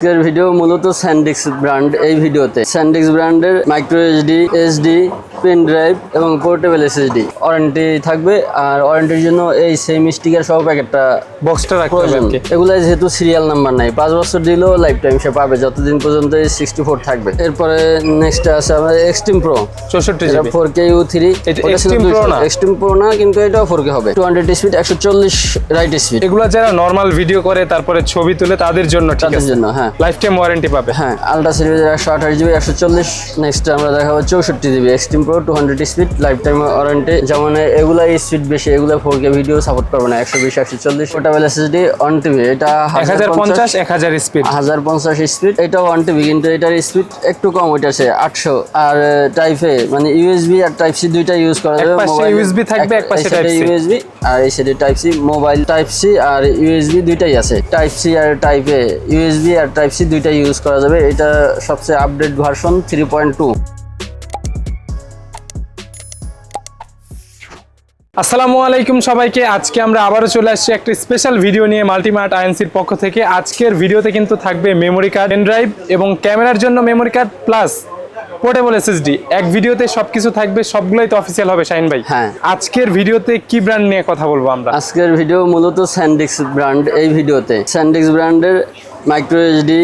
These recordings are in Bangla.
আজকের ভিডিও মূলত স্যান্ডিক্স ব্র্যান্ড এই ভিডিওতে স্যান্ডিক্স ব্র্যান্ডের micro HD SD pen drive এবং পোর্টেবল এসএসডি ওয়ারেন্টি থাকবে আর ওয়ারেন্টির জন্য এই সেম স্টিকার সহ প্যাকেটটা বক্সটা রাখতে হবে এগুলো যেহেতু সিরিয়াল নাম্বার নাই পাঁচ বছর দিলেও লাইফ টাইম সে পাবে যতদিন পর্যন্ত এই সিক্সটি ফোর থাকবে। এরপরে নেক্সট আছে আমাদের এক্সট্রিম প্রো চৌষট্টি four K U three? Extreme pro না? কিন্তু এটাও ফোর কে হবে। টু হান্ড্রেড স্পিড একশো চল্লিশ রাইট স্পিড এগুলো যারা নর্মাল ভিডিও করে তারপরে ছবি তুলে তাদের জন্য তাদের জন্য হ্যাঁ। লাইফ টাইম ওয়ারেন্টি পাবে। হ্যাঁ আলট্রা সিরিজের একশো আঠাশ জিবি একশো চল্লিশ নেক্সট আমরা দেখাবো চৌষট্টি GB extreme pro two hundred speed lifetime warranty যেমন এগুলা স্পিড বেশি এগুলো ফোর কে ভিডিও সাপোর্ট করবে না একশো বিশ একশো চল্লিশ। পোর্টেবল এসএসডি অন টিভি এটা হাজার পঞ্চাশ এক হাজার স্পিড হাজার পঞ্চাশ স্পিড এটা ওয়ান টিভি কিন্তু এটার স্পিড একটু কম ওইটা আছে আটশো। আর টাইপে মানে ইউএসবি আর টাইপ সি দুইটা ইউজ করা যাবে। USB থাকবে, এক পাশে ইউএসবি আর এই সাইডে type C mobile type C আর ইউএসবি দুইটাই আছে। টাইপ সি আর টাইপে ইউএসবি আর টাইপ সি দুইটাই ইউজ করা যাবে এটা সবচেয়ে update version three point two আসসালামু আলাইকুম সবাইকে। আজকে আমরা আবারও চলে আসছি একটা স্পেশাল ভিডিও নিয়ে মাল্টিমার্ট আইএনসির পক্ষ থেকে। আজকের ভিডিওতে কিন্তু থাকবে মেমোরি কার্ড পেন ড্রাইভ এবং ক্যামেরার জন্য memory card plus portable SSD এক ভিডিওতে সবকিছু থাকবে সবগুলোই তো অফিসিয়াল হবে শাইন ভাই। হ্যাঁ। আজকের ভিডিওতে কি ব্র্যান্ড নিয়ে কথা বলব আমরা? আজকের ভিডিও মূলত স্যান্ডিক্স ব্র্যান্ড এই ভিডিওতে স্যান্ডিক্স ব্র্যান্ডের micro SD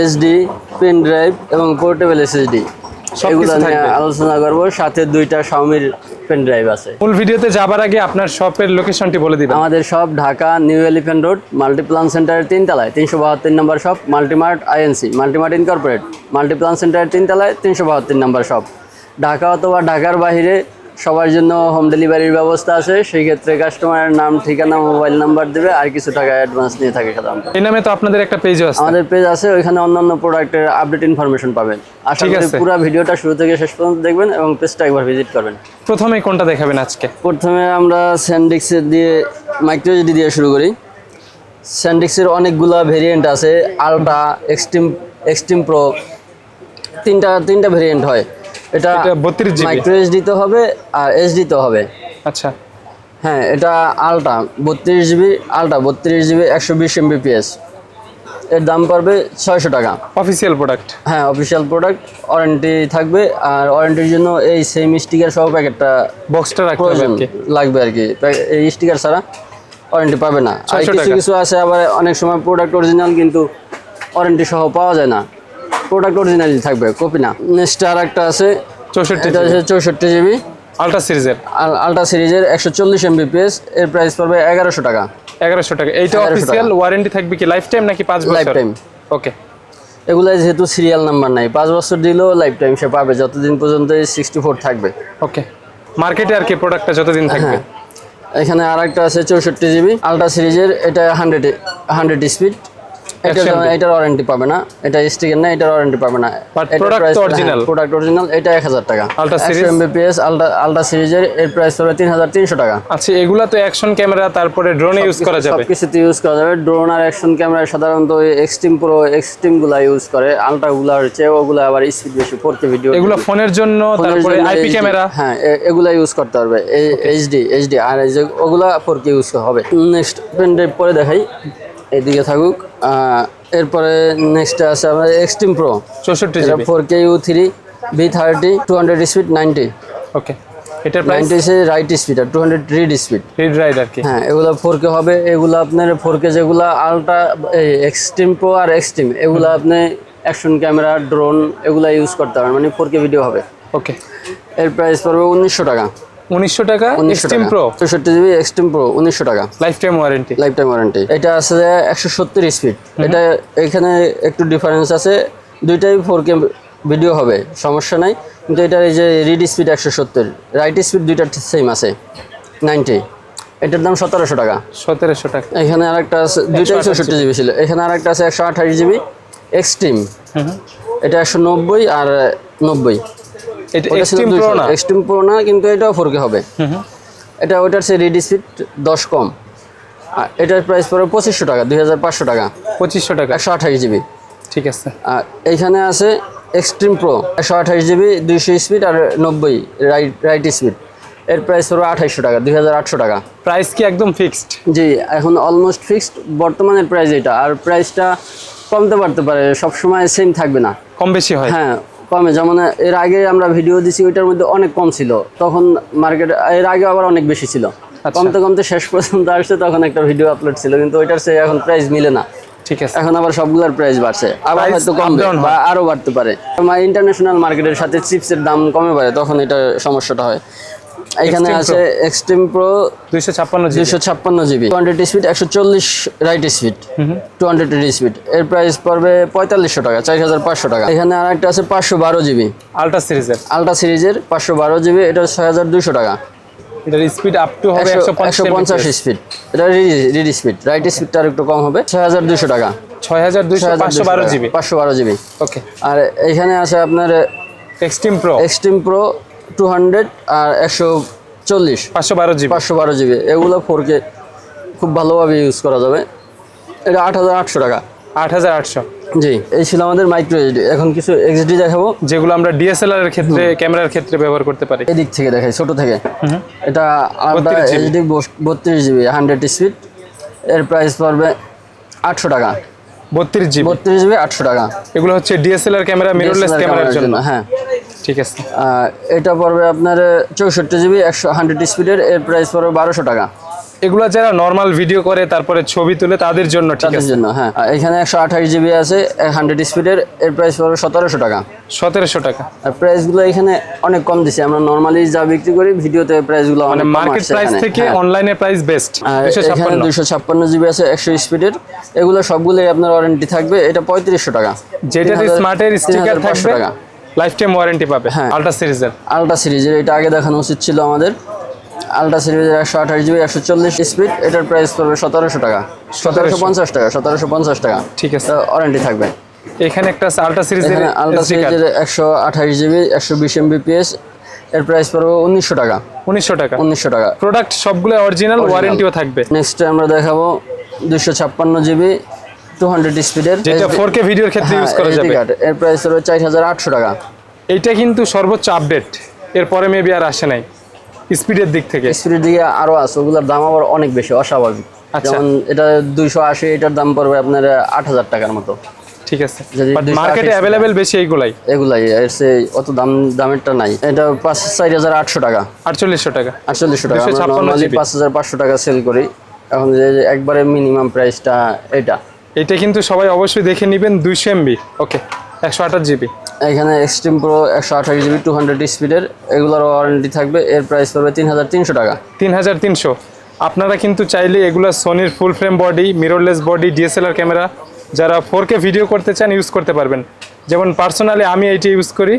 SD pen drive এবং পোর্টেবল এসএসডি এগুলো নিয়ে আলোচনা করব। সাথে দুইটা শাওমির পেন ড্রাইভ আছে। ফুল ভিডিওতে যাবার আগে আপনার শপের লোকেশনটি বলে দিবেন। আমাদের সব Dhaka new elephant road Multiplan সেন্টারের তিনতলায় তিনশো বাহাত্তর নম্বর shop Multimart INC Multimart incorporate Multiplan সেন্টারের তিনতলায় তিনশো বাহাত্তর নম্বর শপ ঢাকা অথবা ঢাকার বাইরে সবার জন্য হোম ডেলিভারির ব্যবস্থা আছে সেই ক্ষেত্রে কাস্টমারের নাম ঠিকানা মোবাইল নাম্বার দেবে আর কিছু টাকা অ্যাডভান্স নিয়ে থাকে সাধারণত। এই নামে তো আপনাদের একটা পেজও আছে। আমাদের পেজ আছে ওইখানে অন্যান্য প্রোডাক্টের আপডেট ইনফরমেশন পাবেন। আশা করি পুরো ভিডিওটা শুরু থেকে শেষ পর্যন্ত দেখবেন এবং পেজটা একবার ভিজিট করবেন। প্রথমে কোনটা দেখাবেন আজকে? প্রথমে আমরা স্যান্ডিক্সের দিয়ে মাইক্রোজিডি দিয়ে শুরু করি। স্যান্ডিক্সের অনেকগুলা ভেরিয়েন্ট আছে আলট্রা এক্সট্রিম এক্সট্রিম প্রো তিনটা তিনটা ভেরিয়েন্ট হয়। এটা এটা 32 GB মাইক্রো এইচডি তো হবে আর এইচডি তো হবে। আচ্ছা। হ্যাঁ এটা আলট্রা বত্রিশ জিবি আলট্রা বত্রিশ জিবি একশো বিশ এমবিপিএস এর দাম পড়বে ছয়শো টাকা। অফিসিয়াল প্রোডাক্ট হ্যাঁ অফিসিয়াল প্রোডাক্ট ওয়ারেন্টি থাকবে আর ওয়ারেন্টির জন্য এই সেম স্টিকার সহ প্যাকেটটা বক্সটা রাখতে হবে লাগবে আর কি। এই স্টিকার ছাড়া ওয়ারেন্টি পাবে না। আর কিছু কিছু আছে আবার অনেক সময় প্রোডাক্ট অরিজিনাল কিন্তু ওয়ারেন্টি সহ পাওয়া যায় না। প্রোডাক্ট অরিজিনালি থাকবে কপি না। নেক্সট আর একটা আছে চৌষট্টি চৌষট্টি জিবি আলট্রা সিরিজের আলট্রা সিরিজের একশো চল্লিশ এমবিপিএস এর প্রাইস পড়বে এগারোশো টাকা। এগারোশো টাকা। এইটা অফিসিয়াল ওয়ারেন্টি থাকবে কি লাইফ টাইম নাকি পাঁচ বছর? লাইফ টাইম ওকে এগুলা যেহেতু সিরিয়াল নাম্বার নাই পাঁচ বছর দিলেও লাইফ টাইম সে পাবে যতদিন পর্যন্ত এই সিক্সটি ফোর থাকবে। ওকে মার্কেটে আর কি প্রোডাক্টটা যতদিন থাকবে? হ্যাঁ এখানে আর একটা আছে চৌষট্টি জিবি আলট্রা সিরিজের এটা হান্ড্রেড হান্ড্রেড স্পিড এটা 100 MB এটার ওয়ারেন্টি পাবে না এটা স্টিকার না এটার ওয়ারেন্টি পাবে না। প্রোডাক্ট অরিজিনাল এটা টাকা। এমবিপিএস আলট্রা আলট্রা সিরিজের এর প্রাইস টাকা। আচ্ছা এগুলা তো অ্যাকশন ক্যামেরা তারপরে ড্রোনে ইউজ করা যাবে। সবকিছুতে ইউজ করা যাবে। ড্রোন আর অ্যাকশন ক্যামেরা সাধারণত এক্সট্রিম প্রো এক্সট্রিমগুলা ইউজ করে। আলট্রা গুলা হচ্ছে ওগুলা আবার স্পিড বেশি ভিডিও এগুলো ফোনের জন্য তারপরে আইপি ক্যামেরা হ্যাঁ এগুলা ইউজ করতে পারবে। এইচডি এইচডি আর ওগুলা ইউজ হবে। নেক্সট পেন ড্রাইভ পরে দেখাই। এইদিকে থাকুক। এরপরে নেক্সট আছে আমাদের এক্সট্রিম প্রো চৌষট্টি four K U three B thirty two hundred speed ninety okay এটার প্রাইস নাইনটি সে রাইট স্পিড আর two hundred read speed read write আর কি। হ্যাঁ এগুলো ফোর কে হবে এগুলো আপনার ফোর কে যেগুলো আলট্রা এক্সট্রিম প্রো আর এক্সট্রিম এগুলো আপনি অ্যাকশন ক্যামেরা ড্রোন এগুলো ইউজ করতে পারেন মানে ফোর কে ভিডিও হবে। ওকে এর প্রাইস পড়বে উনিশশো টাকা। উনিশশো টাকা এক্সট্রিম প্রো চৌষট্টি জিবি এক্সট্রিম প্রো উনিশশো টাকা। Life time warranty life time warranty এটা আছে একশো সত্তর স্পিড এটা এখানে একটু ডিফারেন্স আছে। দুইটাই ফোর কে ভিডিও হবে সমস্যা নাই। কিন্তু এটার এই যে রিড স্পিড একশো সত্তর রাইট স্পিড দুইটার সেম আছে নাইনটি এটার দাম সতেরোশো টাকা। সতেরোশো টাকা। এখানে আরেকটা আছে দুইটাই চৌষট্টি জিবি। ছিল। এখানে আরেকটা আছে একশো আঠাশ জিবি এক্সট্রিম। এটা একশো নব্বই আর নব্বই। এটা এক্সট্রিম প্রো না? এক্সট্রিম প্রো না কিন্তু এটাও ফোর কে হবে। হুম হুম। এটা ওইটার সে রিড স্পিড দশ কম। আর এটার প্রাইস পড়বে পঁচিশশো টাকা দুই হাজার পাঁচশো টাকা। পঁচিশশো টাকা। একশো আঠাশ জিবি। ঠিক আছে। আর এইখানে আছে এক্সট্রিম প্রো একশো আঠাশ জিবি দুইশো স্পিড আর নব্বই রাইট রাইট স্পিড এর প্রাইস পড়বে আঠাইশশো টাকা দুই হাজার আটশো টাকা। প্রাইস কি একদম ফিক্সড জি এখন অলমোস্ট ফিক্সড বর্তমানের প্রাইস এটা। আর প্রাইসটা কমতে পারতে পারে সব সময় সেম থাকবে না। কম বেশি হয়। হ্যাঁ কমে। যেমন এর আগে আমরা ভিডিও দিছি ওইটার মধ্যে অনেক কম ছিল। তখন মার্কেট এর আগে আবার অনেক বেশি ছিল। আচ্ছা। কমতে কমতে শেষ পর্যন্ত আসছে তখন একটা ভিডিও আপলোড ছিল। কিন্তু ওইটার সে এখন প্রাইস মিলে না। ঠিক আছে। এখন আবার সবগুলোর প্রাইস বাড়ছে। আবার হয়তো কমবে বা আরও বাড়তে পারে। ইন্টারন্যাশনাল মার্কেটের সাথে চিপসের দাম কমে পারে তখন এটা সমস্যাটা হয়। এখানে আছে এক্সট্রিম প্রো দুইশো ছাপ্পান্ন জিবি। টু হান্ড্রেড স্পিড একশো চল্লিশ write speed two hundred speed এর প্রাইস পড়বে পঁয়তাল্লিশশো টাকা চার হাজার পাঁচশো টাকা। এখানে আর একটা আছে পাঁচশো বারো জিবি। আলট্রা সিরিজের আলট্রা সিরিজের পাঁচশো বারো জিবি এটা ছয় হাজার দুশো টাকা। এটার স্পিড আপ টু হবে একশো একশো একশো পঞ্চাশ স্পিড এটা রিড স্পিড রাইট স্পিডটা আর একটু কম হবে। ছয় হাজার দুশো টাকা। ছয় হাজার দুইশো পাঁচশো বারো জিবি। পাঁচশো বারো জিবি। ওকে আর এখানে আছে আপনার extreme pro extreme pro two hundred আর একশো চল্লিশ। পাঁচশো বারো জিবি। পাঁচশো বারো জিবি। এগুলো ফোর কে খুব ভালোভাবে ইউজ করা যাবে। এটা আট হাজার আটশো টাকা। আট হাজার আটশো। জি এই ছিল আমাদের মাইক্রো এইচডি এখন কিছু এক্সডি দেখাবো। যেগুলো আমরা ডিএসএলআর এর ক্ষেত্রে ক্যামেরার ক্ষেত্রে ব্যবহার করতে পারি। এদিক থেকে দেখাই ছোট থেকে। এটা আলাদা 32 এইচডি বত্রিশ জিবি হান্ড্রেড স্পিড এর প্রাইস পড়বে আটশো টাকা। বত্রিশ জিবি। বত্রিশ জিবি আটশো টাকা। এগুলো হচ্ছে ডিএসএলআর ক্যামেরা মিররলেস ক্যামেরার জন্য হ্যাঁ। ঠিক আছে। এটা পড়বে আপনার চৌষট্টি জিবি একশো হান্ড্রেড স্পিডের এর প্রাইস পড়বে বারোশো টাকা। এগুলো যারা নর্মাল ভিডিও করে তারপরে ছবি তুলে তাদের জন্য তাদের জন্য হ্যাঁ। এখানে একশো আঠাশ জিবি আছে হান্ড্রেড স্পিডের এর প্রাইস পড়বে সতেরোশো টাকা। সতেরোশো টাকা। আর প্রাইসগুলো এখানে অনেক কম দিছে আমরা নর্মালি যা বিক্রি করি ভিডিওতে প্রাইসগুলো মানে অনেক মার্কেট প্রাইস থেকে। অনলাইনে প্রাইস বেস্ট এখানে দুশো ছাপ্পান্ন জিবি আছে একশো স্পিডের এগুলো সবগুলোই আপনার ওয়ারেন্টি থাকবে এটা পঁয়ত্রিশশো টাকা। যেটাতে 3000 স্মার্টের স্টিকার 3500 থাকবে টাকা। লাইফ টাইম ওয়ারেন্টি পাবে হ্যাঁ। আলট্রা সিরিজের আলট্রা সিরিজের এটা আগে দেখানো উচিত ছিল আমাদের। আলট্রা সিরিজের একশো আঠাশ জিবি একশো চল্লিশ স্পিড এটার প্রাইস পড়বে সতেরোশো টাকা। সতেরোশো। পঞ্চাশ টাকা সতেরোশো পঞ্চাশ টাকা। ঠিক আছে। ওয়ারেন্টি থাকবে। এখানে একটা আলট্রা সিরিজের এখানে আলট্রা সিরিজের একশো আঠাশ জিবি একশো বিশ এমবিপিএস এর প্রাইস পড়বে উনিশশো টাকা। উনিশশো টাকা। উনিশশো টাকা। প্রোডাক্ট সবগুলো অরিজিনাল ওয়ারেন্টিও থাকবে। নেক্সট আমরা দেখাবো দুশো ছাপ্পান্ন জিবি টু হান্ড্রেড স্পিডের যেটা ফোর কে ভিডিওর ক্ষেত্রে ইউজ করা যাবে। এর প্রাইস হলো চার হাজার আটশো টাকা। এইটা কিন্তু সর্বোচ্চ আপডেট এরপরে মেবি আর আসে নাই। স্পিডের দিক থেকে। স্পিডের দিকে আরও আছে ওগুলোর দাম আবার অনেক বেশি অস্বাভাবিক। আচ্ছা। যেমন এটা দুইশো আশি এটার দাম পড়বে আপনার আট হাজার টাকার মতো। ঠিক আছে। বাট মার্কেটে বেশি এইগুলাই? এগুলাই এর সে অত দাম দামেরটা নাই। এটা পাঁচ চার হাজার আটশো টাকা। আটচল্লিশশো টাকা। আটচল্লিশশো টাকা। আমরা টাকা সেল করি। এখন যে একবারে মিনিমাম প্রাইসটা এটা এটা কিন্তু সবাই অবশ্যই দেখে নেবেন দুইশো এমবি ওকে একশো আঠাশ জিবি এখানে এক্সট্রিম প্রো একশো আঠাশ জিবি টু হান্ড্রেড স্পিডের এগুলোর ওয়ারেন্টি থাকবে। এর প্রাইস পড়বে তিন হাজার তিনশো টাকা। তিন হাজার তিনশো। আপনারা কিন্তু চাইলে এগুলো সোনির full frame body mirrorless body DSLR camera যারা ফোর কে ভিডিও করতে চান ইউজ করতে পারবেন। যেমন পার্সোনালি আমি এইটা ইউজ করি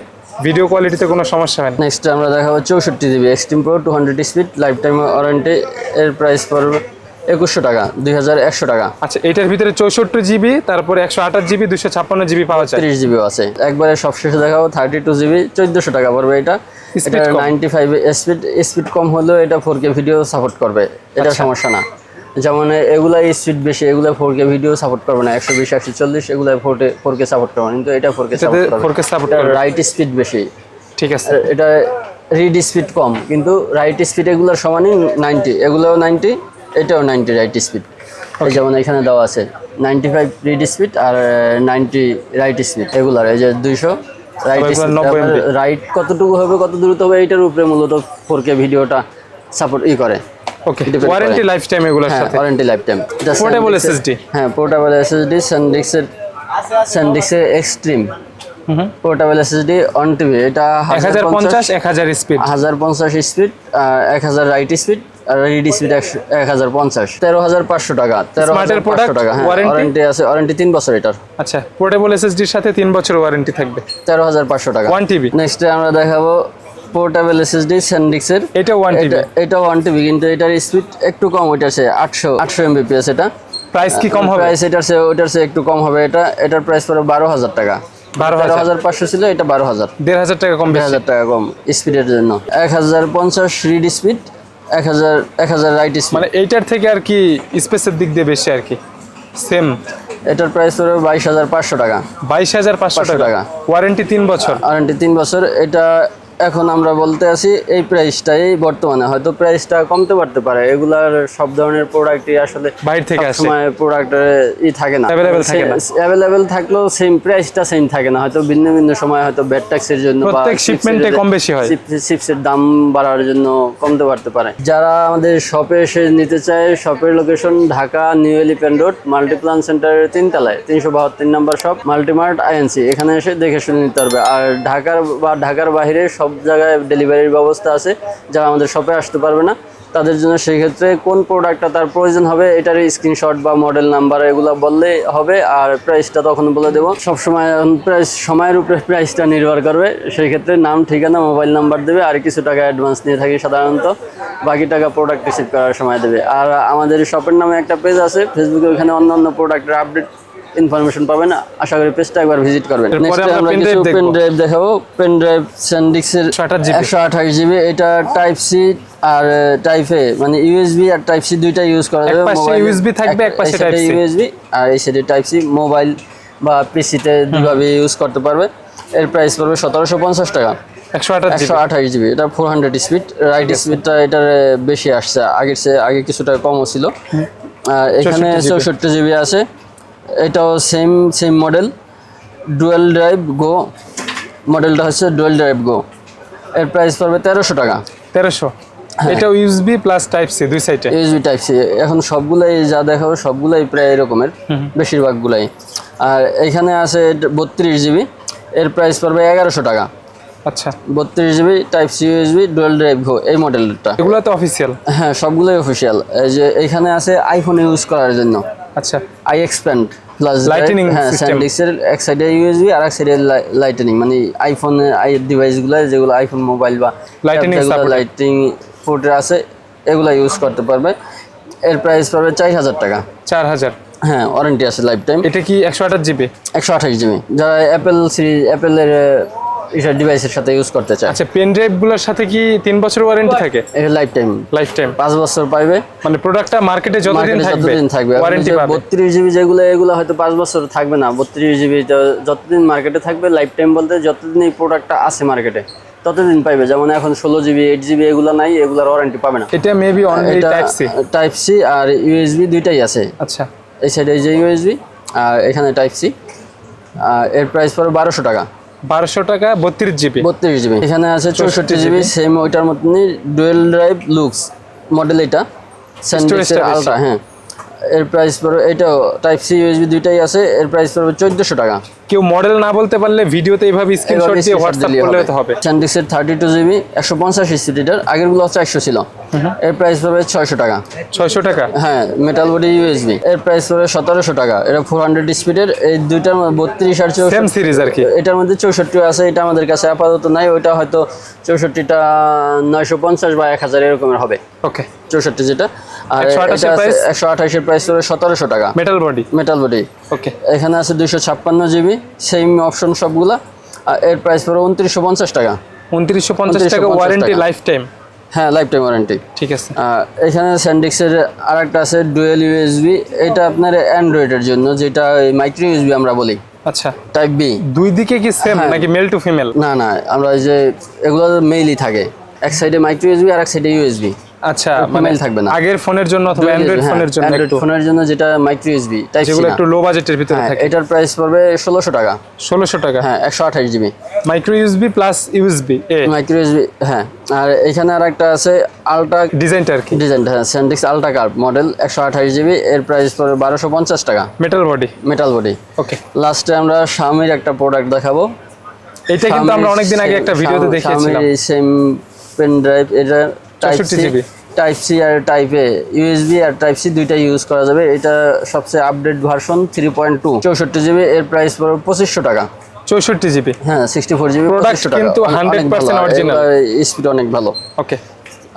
ভিডিও কোয়ালিটিতে কোনো সমস্যা হয় না। নেক্সট আমরা দেখাবো চৌষট্টি GB extreme pro two hundred speed lifetime warranty এর প্রাইস পড়বে একুশশো টাকা দুই হাজার একশো টাকা। আচ্ছা এটার ভিতরে চৌষট্টি জিবি তারপরে একশো আঠাশ জিবি দুশো ছাপ্পান্ন জিবি পাওয়া যায়। তিরিশ জিবিও আছে। একবারে সবশেষে দেখাবো থার্টি টু জিবি চোদ্দোশো টাকা পড়বে এটা। নাইনটি ফাইভ স্পিড স্পিড কম হলেও এটা ফোর কে ভিডিও সাপোর্ট করবে। এটা আচ্ছা। সমস্যা না। যেমন এগুলা স্পিড বেশি এগুলো ফোর কে ভিডিও সাপোর্ট করবে না। একশো বিশ একশো চল্লিশ এগুলো four K four K support করবে কিন্তু এটা four K four K support করবে 4K support করবে। রাইট স্পিড বেশি। ঠিক আছে। এটা রিড স্পিড কম। কিন্তু রাইট স্পিড এগুলোর সমানই নাইনটি এগুলোও নাইনটি এটাও নাইনটি রাইট স্পিড যেমন এখানে দেওয়া আছে নাইনটি ফাইভ রিড স্পিড আর নাইনটি রাইট স্পিড এগুলার এই যে দুইশো রাইট এগুলার 90 MB রাইট কতটুকু হবে কত দ্রুত হবে এইটার উপরে মূলত ফোর কে ভিডিওটা সাপোর্ট ই করে। ওকে ওয়ারেন্টি লাইফ টাইম এগুলোর সাথে। ওয়ারেন্টি লাইফ টাইম হ্যাঁ পোর্টেবল এসএসডি স্যান্ডিক্সের স্যান্ডিক্সের extreme portable SSD on TV এটা এক হাজার পঞ্চাশ এক হাজার স্পিড হাজার পঞ্চাশ স্পিড এক হাজার রাইট স্পিড আর রিড স্পিড একশো এক হাজার পঞ্চাশ। তেরো হাজার পাঁচশো টাকা তেরো Smart হাজার এর পাঁচশো product, টাকা warranty? ওয়ারেন্টি আছে ওয়ারেন্টি বছর এটার। আচ্ছা পোর্টেবল এসএসডির সাথে তিন বছর ওয়ারেন্টি থাকবে। তেরো হাজার পাঁচশো টাকা। ওয়ান টিবি নেক্সটে আমরা দেখাবো পোর্টেবল এসএসডি স্যান্ডিক্সের এটা ওয়ান টিবি এটা এটা ওয়ান টিভি কিন্তু এটার স্পিড একটু কম ওইটা সে আটশো আটশো এমবিপিএস এটা। প্রাইস কি কম হবে? প্রাইস এটার সে সে একটু কম হবে এটা। এটার প্রাইস বারো হাজার টাকা। বারো হাজার। পাঁচশো ছিল এটা বারো হাজার। দেড় হাজার টাকা কম বেশি। হাজার টাকা কম স্পিডের জন্য। এক হাজার পঞ্চাশ রিড স্পিড এক হাজার এক হাজার রাইট মানে এইটার থেকে আর কি স্পেসের দিক দিয়ে বেশি আর কি। সেম এটার প্রাইস হলো বাইশ হাজার পাঁচশো টাকা। বাইশ হাজার পাঁচশো 500 টাকা। টাকা। ওয়ারেন্টি তিন বছর। ওয়ারেন্টি তিন বছর। এটা এখন আমরা বলতে আছি এই প্রাইসটাই বর্তমানে। হয়তো প্রাইসটা কমতে পারতে পারে। এগুলার সব ধরনের প্রোডাক্টই আসলে বাইরে থেকে আসে। সময় প্রোডাক্টের ই থাকে না। Available থাকে না। অ্যাভেলেবেল থাকলেও সেম প্রাইসটা সেম থাকে না। হয়তো ভিন্ন ভিন্ন সময় হয়তো ব্যাট ট্যাক্সের জন্য বা প্রত্যেক chips কম বেশি হয়। চিপসের দাম বাড়ার জন্য কমতে পারতে পারে। যারা আমাদের শপে এসে নিতে চায় শপের location Dhaka new elephant road Multiplan সেন্টারের তিনতলায়। তিনশো বাহাত্তর নাম্বার শপ মাল্টিমার্ট আইএনসি এখানে এসে দেখে শুনে নিতে পারবে। আর ঢাকার বা ঢাকার বাইরে সব জায়গায় ডেলিভারির ব্যবস্থা আছে, যারা আমাদের শপে আসতে পারবে না। তাদের জন্য সেই ক্ষেত্রে কোন প্রোডাক্টটা তার প্রয়োজন হবে, এটার স্ক্রিনশট বা মডেল নাম্বার এগুলো বললে হবে, আর প্রাইসটা তখন বলে দেবো। সবসময় প্রাইস সময়ের উপরে প্রাইসটা নির্ভর করবে, সেই ক্ষেত্রে নাম, ঠিকানা মোবাইল নাম্বার দেবে, আর কিছু টাকা অ্যাডভান্স নিয়ে থাকি সাধারণত। বাকি টাকা প্রোডাক্ট রিসিভ করার সময় দেবে। আর আমাদের শপের নামে একটা পেজ আছে ফেসবুকে ওখানে অন্য অন্য প্রোডাক্টের আপডেট ইনফরমেশন পাবেন। আশা করি পেজটা একবার ভিজিট করবেন। নেক্সট আমরা কিছু পেন ড্রাইভ দেখাবো। পেন ড্রাইভ স্যান্ডিক্সের 128 GB একশো আঠাশ জিবি। এটা টাইপ সি আর টাইপ এ মানে ইউএসবি আর টাইপ সি দুইটা ইউজ করা যাবে। USB থাকবে, এক পাশে Type C। ইউএসবি আর এই সাইডে টাইপ সি মোবাইল বা পিসিতে দুইভাবে ইউজ করতে পারবে। এর প্রাইস পড়বে সতেরোশো পঞ্চাশ টাকা। একশো আঠাশ জিবি। এটা ফোর হান্ড্রেড স্পিড রাইট স্পিডটা এটার বেশি আসছে। আগের চেয়ে আগে কিছুটা কমও ছিল। এখানে 64 চৌষট্টি জিবি আছে। এটাও same same model dual drive go মডেলটা হচ্ছে ডুয়েল ড্রাইভ গো এর প্রাইস পড়বে তেরোশো টাকা। তেরোশো। এটা ইউএসবি প্লাস টাইপ সি দুই সাইডে ইউএসবি টাইপ সি এখন সবগুলাই যা দেখাবো সবগুলাই প্রায় এরকমের বেশিরভাগগুলাই আর এখানে আছে বত্রিশ জিবি এর প্রাইস পড়বে এগারোশো টাকা। আচ্ছা। বত্রিশ GB type C USB dual drive go এই মডেলটা এগুলো তো অফিসিয়াল হ্যাঁ সবগুলোই অফিসিয়াল এই যে এখানে আছে আইফোন ইউজ করার জন্য। আচ্ছা। আই এক্সপ্যান্ড প্লাস Lightning হ্যাঁ। স্যান্ডিক্সের এক সাইডে ইউএসবি আর এক সাইডে লাইটেনিং মানে আইফোন আই ডিভাইসগুলো যেগুলো আইফোন মোবাইল বা supported। লাইটিং পোর্টে আছে এগুলো ইউজ করতে পারবে। এর প্রাইস পড়বে চার হাজার টাকা। চার হাজার হ্যাঁ ওয়ারেন্টি আছে লাইফ টাইম এটা কি একশো আঠাশ জিবি একশো আঠাশ জিবি যারা অ্যাপেল সিরিজ অ্যাপেলের এসব ডিভাইসের সাথে ইউজ করতে চায়। আচ্ছা পেন ড্রাইভগুলোর সাথে কি তিন বছর ওয়ারেন্টি থাকে? লাইফ টাইম লাইফ টাইম পাঁচ বছর পাইবে। মানে প্রোডাক্টটা মার্কেটে যতদিন থাকবে যতদিন থাকবে। ওয়ারেন্টি পাবে। বত্রিশ জিবি যেগুলো এগুলো হয়তো পাঁচ বছর থাকবে না। বত্রিশ জিবি যতদিন মার্কেটে থাকবে লাইফ টাইম বলতে যতদিন এই প্রোডাক্টটা আছে মার্কেটে ততদিন পাইবে। যেমন এখন ষোলো জিবি এইট জিবি এগুলো নাই এগুলোর ওয়ারেন্টি পাবে না। এটা maybe only type C type C আর ইউএসবি দুইটাই আছে। আচ্ছা। এই সাইডে এই যে ইউএসবি আর এখানে টাইপ সি আর এর প্রাইস পড়বে বারোশো টাকা। বারোশো টাকা বত্রিশ জিবি। বত্রিশ জিবি। এখানে আছে চৌষট্টি জিবি সেম ওইটার মতনই ডুয়েল ড্রাইভ লুকস মডেল এটা। আলট্রা হ্যাঁ। এর প্রাইস পড়বে এটাও টাইপ সি ইউএসবি দুইটাই আছে এর প্রাইস পড়বে চোদ্দোশো টাকা। কেউ মডেল না বলতে পারলে ভিডিওতে এইভাবে স্ক্রিনশট দিয়ে হোয়াটসঅ্যাপ করলে তো হবে। স্যান্ডিক্সের থার্টি টু জিবি একশো পঞ্চাশ সিলিটার আগেরগুলো হচ্ছে একশো ছিল। এর প্রাইস পড়বে ছয়শো টাকা। ছয়শো টাকা? হ্যাঁ মেটাল বডি ইউএসবি এর প্রাইস পড়বে সতেরোশো টাকা। এটা ফোর হান্ড্রেড স্পিডের এই দুইটার বত্রিশ আর সেম চৌষট্টি সিরিজ আর কি। এটার মধ্যে চৌষট্টি আছে এটা আমাদের কাছে আপাতত নাই ওইটা হয়তো চৌষট্টিটা নয়শো পঞ্চাশ বা এক হাজার এরকমের হবে। ওকে চৌষট্টি যেটা। আর 128 এর price? একশো আঠাশের প্রাইস পড়বে সতেরোশো টাকা। Metal body metal body okay এখানে আছে দুইশো ছাপ্পান্ন জিবি সেম অপশন সবগুলা। আর এর প্রাইস উনত্রিশশো পঞ্চাশ টাকা। উনত্রিশশো পঞ্চাশ 2950 টাকা ওয়ারেন্টি লাইফ টাইম হ্যাঁ লাইফ টাইম ওয়ারেন্টি ঠিক আছে। এখানে স্যান্ডিক্সের আর একটা আছে ডুয়েল ইউএসবি এটা আপনার অ্যান্ড্রয়েডের জন্য যেটা মাইক্রো ইউএসবি আমরা বলি। আচ্ছা। টাইপ বি দুই দিকে কি সেম হ্যাঁ। নাকি মেল টু ফিমেল না না আমরা যে এগুলো মেইলই থাকে। এক সাইডে মাইক্রো ইউএসবি আর এক সাইডে ইউএসবি আচ্ছা মানে থাকবে না। আগের ফোনের জন্য অথবা অ্যান্ড্রয়েড ফোনের জন্য একটু ফোনের জন্য যেটা মাইক্রো ইউএসবি টাইপ যেগুলো একটু লো বাজেটের ভিতরে থাকে। এটার প্রাইস পড়বে ষোলোশো টাকা। ষোলোশো টাকা? হ্যাঁ একশো আঠাশ GB micro USB plus USB A? Micro USB হ্যাঁ আর এখানে আর একটা আছে আলট্রা ডিজাইনটা আর কি? ডিজাইন হ্যাঁ স্যান্ডিক্স আলট্রা কার্ভ মডেল একশো আঠাশ জিবি এর প্রাইস পড়বে বারোশো পঞ্চাশ টাকা। Metal body metal body okay লাস্টে আমরা স্বামীর একটা প্রোডাক্ট দেখাবো। এটা কিন্তু আমরা অনেকদিন আগে একটা ভিডিওতে দেখিয়েছিলাম সেম পেন ড্রাইভ এটা টাইপ সি টাইপ সি আর টাইপ এ ইউএসবি আর টাইপ সি দুইটা ইউজ করা যাবে। এটা সবচেয়ে update version three point two চৌষট্টি জিবি এর প্রাইস পড়বে পঁচিশশো টাকা। চৌষট্টি জিবি হ্যাঁ সিক্সটি ফোর জিবি Product কিন্তু 100% original। স্পিড অনেক ভালো। ওকে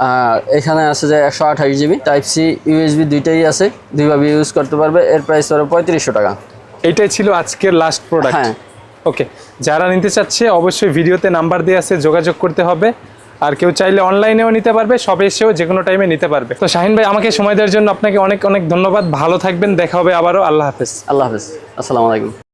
আর এখানে আছে যে একশো আঠাশ জিবি টাইপ সি ইউএসবি দুইটাই আছে। দুইভাবে ইউজ করতে পারবে। এর প্রাইস পড়বে পঁয়ত্রিশশো টাকা। এইটাই ছিল আজকের লাস্ট প্রোডাক্ট হ্যাঁ। ওকে যারা নিতে চাচ্ছে অবশ্যই ভিডিওতে নাম্বার দিয়ে আছে যোগাযোগ করতে হবে। আর কেউ চাইলে অনলাইনেও নিতে পারবে সবে এসেও যে কোনো টাইমে নিতে পারবে। তো শাহিন ভাই, আমাকে সময় দেওয়ার জন্য আপনাকে অনেক অনেক ধন্যবাদ। ভালো থাকবেন, দেখা হবে আবারও। আল্লাহ হাফেজ। আল্লাহ হাফেজ। আসসালামু আলাইকুম।